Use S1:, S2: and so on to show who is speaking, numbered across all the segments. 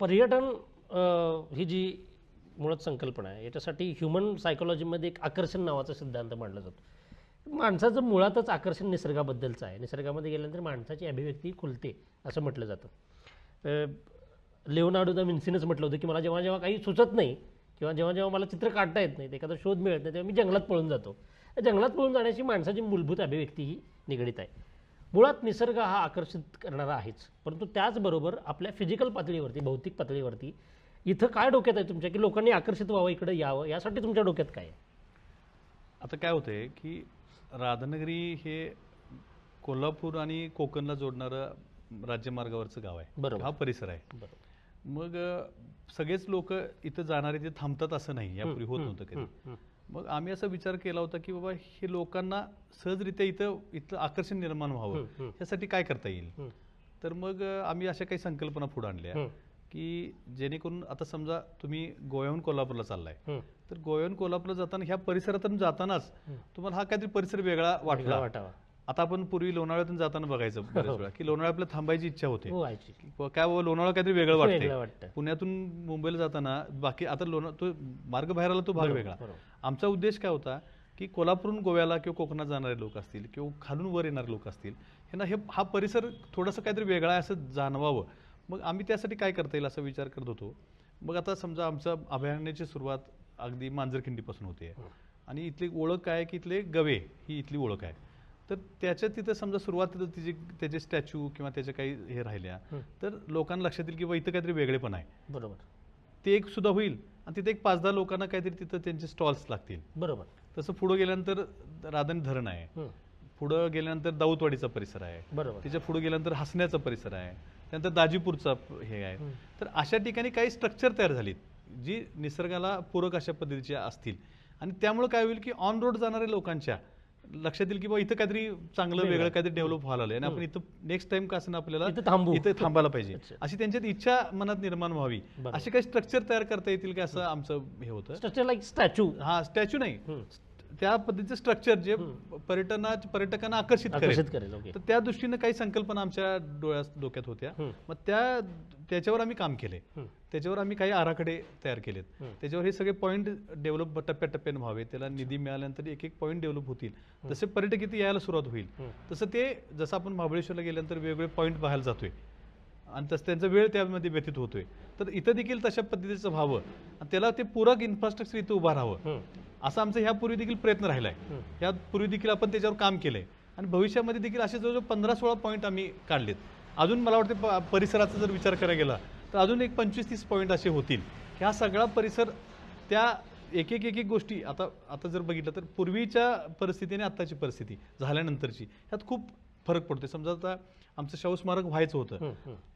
S1: पर्यटन ही जी मुळात संकल्पना आहे याच्यासाठी ह्युमन सायकोलॉजीमध्ये एक आकर्षण नावाचा सिद्धांत मांडला जातो. माणसाचं मुळातच आकर्षण निसर्गाबद्दलचं आहे. निसर्गामध्ये गेल्यानंतर माणसाची अभिव्यक्ती खुलते असं म्हटलं जातं. अ, द दा विन्सीनच म्हटलं होतं की मला जेव्हा जेव्हा काही सुचत नाही किंवा जेव्हा जेव्हा मला चित्र काढता येत नाही एखादा शोध मिळत नाही तेव्हा मी जंगलात पळून जातो. जंगलात पळून जाण्याची माणसाची मूलभूत अभिव्यक्ती ही निगडीत आहे. मुळात निसर्ग हा आकर्षित करणारा आहेच. परंतु त्याचबरोबर आपल्या फिजिकल पातळीवरती भौतिक पातळीवरती इथं काय डोक्यात आहे तुमच्या? की लोकांनी आकर्षित व्हावं इकडे यावं यासाठी तुमच्या डोक्यात काय आहे?
S2: आता काय होतंय की राधानगरी हे कोल्हापूर आणि कोकणला जोडणारं राज्यमार्गावरचं गाव आहे.
S1: बरोबर.
S2: हा परिसर आहे.
S1: बरोबर.
S2: मग सगळेच लोक इथं जाणारे ते थांबतात असं नाही. यापूर्वी होत नव्हतं कधी. मग आम्ही असा विचार केला होता की बाबा हे लोकांना सहजरित्या इथं इथलं आकर्षण निर्माण व्हावं
S1: हं, हं.
S2: यासाठी काय करता येईल. तर मग आम्ही अशा काही संकल्पना पुढे आणल्या. की जेणेकरून आता समजा तुम्ही गोव्याहून कोल्हापूरला चाललाय. तर गोव्याहून कोल्हापूरला जाताना ह्या परिसरातून जातानाच तुम्हाला हा काहीतरी परिसर वेगळा
S1: वेगळा
S2: वाटला
S1: वाटावा
S2: आता आपण पूर्वी लोणावळ्यातून जाताना बघायचं बऱ्याच वेळा की लोणावळ्या आपल्याला थांबायची इच्छा होते.
S1: हो व्हायची
S2: काय बाबा लोणावळा काहीतरी वेगळं
S1: वाटतं
S2: पुण्यातून मुंबईला जाताना बाकी आता लोणा तो मार्ग बाहेर आला तो भाग वेगळा.
S1: बरोबर.
S2: आमचा उद्देश काय होता की कोल्हापूरहून गोव्याला किंवा कोकणात जाणारे लोक असतील किंवा खालून वर येणारे लोक असतील ह्यांना हे हा परिसर थोडासा काहीतरी वेगळा आहे असं जाणवावं. मग आम्ही त्यासाठी काय करता येईल असा विचार करत होतो. मग आता समजा आमचं अभयारण्याची सुरुवात अगदी मांजरखिंडीपासून होते. आणि इथली ओळख काय आहे की इथले गवे ही इथली ओळख आहे. तर त्याच्या तिथं समजा सुरुवातीला तिचे त्याचे स्टॅच्यू किंवा त्याच्या काही हे राहिल्या तर लोकांना लक्षात येईल की बा इथं काहीतरी वेगळेपण आहे.
S1: बरोबर.
S2: ते एक सुद्धा होईल आणि तिथे एक पाच दहा लोकांना काहीतरी तिथं त्यांचे स्टॉल्स लागतील.
S1: बरोबर.
S2: तसं पुढं गेल्यानंतर राधन धरण आहे. पुढं गेल्यानंतर दाऊदवाडीचा परिसर आहे.
S1: बरोबर.
S2: त्याच्या पुढे गेल्यानंतर हसण्याचा परिसर आहे. त्यानंतर दाजीपूरचा हे आहे. तर अशा ठिकाणी काही स्ट्रक्चर तयार झालीत जी निसर्गाला पूरक अशा पद्धतीची असतील. आणि त्यामुळे काय होईल की ऑन रोड जाणाऱ्या लोकांच्या लक्षात येईल की बा इथं काहीतरी चांगलं वेगळं. काहीतरी डेव्हलप व्हायला आलंय आणि आपण इथं नेक्स्ट टाइम कसं आपल्याला
S1: इथं थांबू.
S2: इथं थांबायला पाहिजे. अशी त्यांच्यात इच्छा मनात निर्माण व्हावी. असे काही स्ट्रक्चर तयार करता येतील का असं आमचं हे होतं?
S1: स्ट्रक्चर लाईक स्टॅच्यू
S2: हा स्टॅच्यू नाही. त्या पद्धतीचं स्ट्रक्चर जे पर्यटना पर्यटकांना आकर्षित करेल.
S1: आकर्षित करेल ओके
S2: तर त्या दृष्टीनं काही संकल्पना आमच्या डोळ्यात डोक्यात होत्या. मग त्या त्याच्यावर आम्ही काम केले. त्याच्यावर आम्ही काही आराखडे तयार केलेत. त्याच्यावर हे सगळे पॉईंट डेव्हलप टप्प्याटप्प्याने व्हावे. त्याला निधी मिळाल्यानंतर एक एक पॉईंट डेव्हलप होतील. जसे पर्यटक इथे यायला सुरुवात होईल. तसं ते जसं आपण महाबळेश्वरला गेल्यानंतर वेगवेगळे पॉईंट पाहायला जातोय. आणि तसं त्यांचा वेळ त्यामध्ये व्यतीत होतोय. तर इथं देखील तशा पद्धतीचं व्हावं. आणि त्याला ते पूरक इन्फ्रास्ट्रक्चर इथं उभं राहावं. असा आमचा ह्यापूर्वी देखील प्रयत्न राहिलाय.
S1: हं.
S2: यापूर्वी देखील आपण त्याच्यावर काम केलंय. आणि भविष्यामध्ये देखील असे जवळजवळ पंधरा सोळा पॉईंट आम्ही काढलेत. अजून मला वाटतं परिसराचा जर विचार करायला गेला तर अजून एक पंचवीस तीस पॉईंट असे होतील. की हा सगळा परिसर त्या एक एक एक एक गोष्टी आता आता जर बघितलं तर पूर्वीच्या परिस्थिती आणि आत्ताची परिस्थिती झाल्यानंतरची ह्यात खूप फरक पडतो समजा आता आमचं शाहू स्मारक व्हायचं होतं.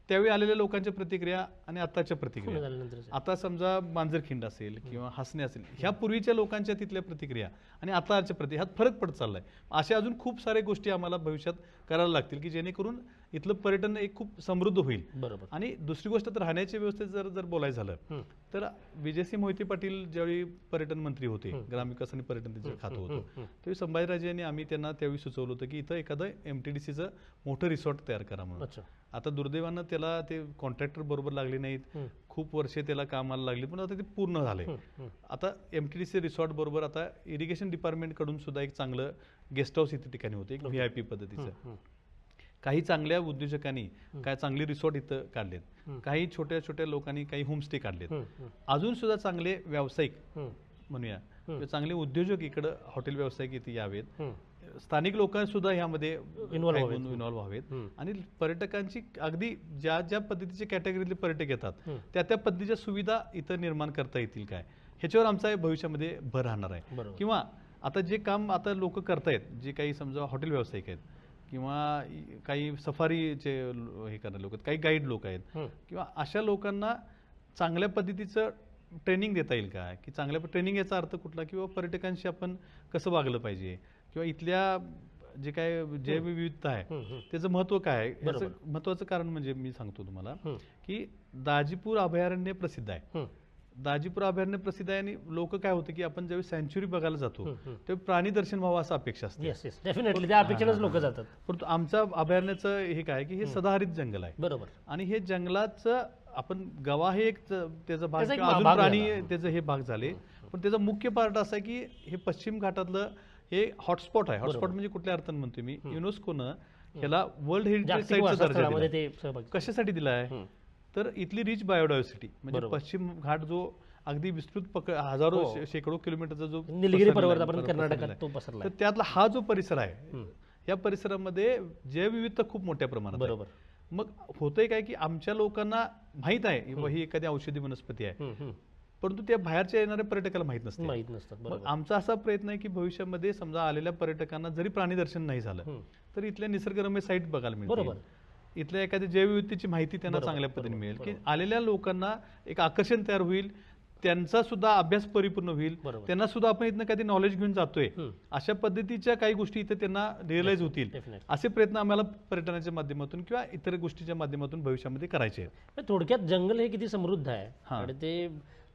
S2: त्यावेळी आलेल्या लोकांच्या प्रतिक्रिया आणि आत्ताच्या प्रतिक्रिया. आता समजा मांजरखिंड असेल किंवा हसणे असेल ह्या पूर्वीच्या लोकांच्या तिथल्या प्रतिक्रिया आणि आताच्या प्रति ह्यात फरक पडत चाललाय. अशा अजून खूप साऱ्या गोष्टी आम्हाला भविष्यात करायला लागतील की जेणेकरून इथलं पर्यटन एक खूप समृद्ध होईल.
S1: बरोबर.
S2: आणि दुसरी गोष्ट तर राहण्याच्या व्यवस्थेत जर जर बोलायचं झालं. तर विजयसिंह मोहिते पाटील ज्यावेळी पर्यटन मंत्री होते ग्रामविकास आणि पर्यटन त्यांचं खातं होतं त्यावेळी संभाजीराजे यांनी आम्ही त्यांना त्यावेळी सुचवलं होतं की इथं एखादं एम टी डी सीचं मोठं रिसॉर्ट तयार करा म्हणून. आता दुर्दैवानं त्याला ते कॉन्ट्रॅक्टर बरोबर लागले नाहीत. खूप वर्षे त्याला कामाला लागली पण आता ते पूर्ण झाले. आता M T D C resort बरोबर आता इरिगेशन डिपार्टमेंटकडून सुद्धा एक चांगलं गेस्ट हाऊस इथे ठिकाणी होते एक व्ही आय पी पद्धतीचं. काही चांगल्या उद्योजकांनी काय चांगली रिसॉर्ट इथं काढलेत काही छोट्या छोट्या लोकांनी काही होमस्टे काढलेत. अजून सुद्धा चांगले व्यावसायिक. म्हणूया चांगले उद्योजक इकडं हॉटेल व्यावसायिक इथे यावेत. स्थानिक लोकांना सुद्धा ह्यामध्ये
S1: व्हावेत.
S2: इन्व्हॉल्व्ह व्हावेत. आणि पर्यटकांची अगदी ज्या ज्या पद्धतीचे कॅटेगरीतले पर्यटक येतात. त्या त्या पद्धतीच्या सुविधा इथं निर्माण करता येतील काय ह्याच्यावर आमचा भविष्यामध्ये भर राहणार आहे किंवा आता जे काम आता लोक करतायत जे काही समजा हॉटेल व्यावसायिक आहेत किंवा काही सफारीचे हे करणारे लोक आहेत काही गाईड लोक आहेत. किंवा अशा लोकांना चांगल्या पद्धतीचं ट्रेनिंग देता येईल का की चांगल्या ट्रेनिंग याचा अर्थ कुठला किंवा पर्यटकांशी आपण कसं वागलं पाहिजे किंवा इथल्या जे काय जैवविविधता आहे. त्याचं महत्त्व काय आहे? महत्वाचं कारण म्हणजे मी सांगतो तुम्हाला. की दाजीपूर अभयारण्य प्रसिद्ध आहे. दाजीपूर अभयारण्य प्रसिद्ध आहे आणि लोक काय होतं की आपण ज्यावेळी सँच्युरी बघायला जातो. तेव्हा प्राणी दर्शन व्हावं असं अपेक्षा असते.
S1: येस येस डेफिनेटली त्या अपेक्षेनंच लोक जातात.
S2: परंतु आमच्या अभयारण्याचं हे काय की हे सदाहरित जंगल आहे.
S1: बरोबर.
S2: आणि हे जंगलाचं आपण गवा हे एक त्याचा भाग प्राणी. त्याचे हे भाग झाले. पण त्याचा मुख्य पार्ट असा आहे की हे पश्चिम घाटातलं हे हॉटस्पॉट आहे हॉटस्पॉट म्हणजे कुठल्या अर्थाने म्हणतोय मी युनेस्कोनं ह्याला वर्ल्ड हेरिटेज साईटचा दर्जा कशासाठी दिला आहे. तर इथली रिच बायोडायव्हर्सिटी म्हणजे. पश्चिम घाट जो अगदी विस्तृत पक हजारो
S1: हो.
S2: शेकडो किलोमीटरचा जो
S1: निलगिरी पर्वतापर्यंत कर्नाटकात. तो पसरला
S2: तर त्यातला हा जो परिसर आहे. या परिसरामध्ये जैवविविधता खूप मोठ्या प्रमाणात.
S1: बरोबर
S2: मग होतंय काय की आमच्या लोकांना माहीत आहे ही एखादी औषधी वनस्पती आहे. परंतु त्या बाहेरच्या येणाऱ्या पर्यटकाला माहीत नसते
S1: माहीत नसतात
S2: आमचा असा प्रयत्न आहे की भविष्यामध्ये समजा आलेल्या पर्यटकांना जरी प्राणी दर्शन नाही झालं. तर इथल्या निसर्गरम्य साईट बघायला मिळतील
S1: बरोबर.
S2: इथल्या एखाद्या जैवविविधतेची माहिती त्यांना चांगल्या पद्धतीने मिळेल की आलेल्या लोकांना एक आकर्षण तयार होईल त्यांचा सुद्धा अभ्यास परिपूर्ण होईल. त्यांना सुद्धा आपण इथनं काही नॉलेज घेऊन जातोय. अशा पद्धतीच्या काही गोष्टी इथे त्यांना रिअलाइज होतील. असे प्रयत्न आम्हाला पर्यटनाच्या माध्यमातून किंवा इतर गोष्टीच्या माध्यमातून भविष्यामध्ये करायचे आहेत
S1: थोडक्यात जंगल हे किती समृद्ध आहे. आणि ते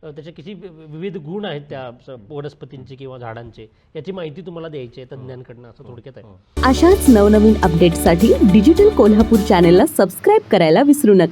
S1: त्याचे किती विविध गुण आहेत त्या वनस्पतींचे किंवा झाडांचे याची माहिती तुम्हाला द्यायची आहे तज्ज्ञांकडनं असं थोडक्यात आहे.
S3: अशाच नवनवीन अपडेट्ससाठी डिजिटल कोल्हापूर चॅनेलला सबस्क्राईब करायला विसरू नका.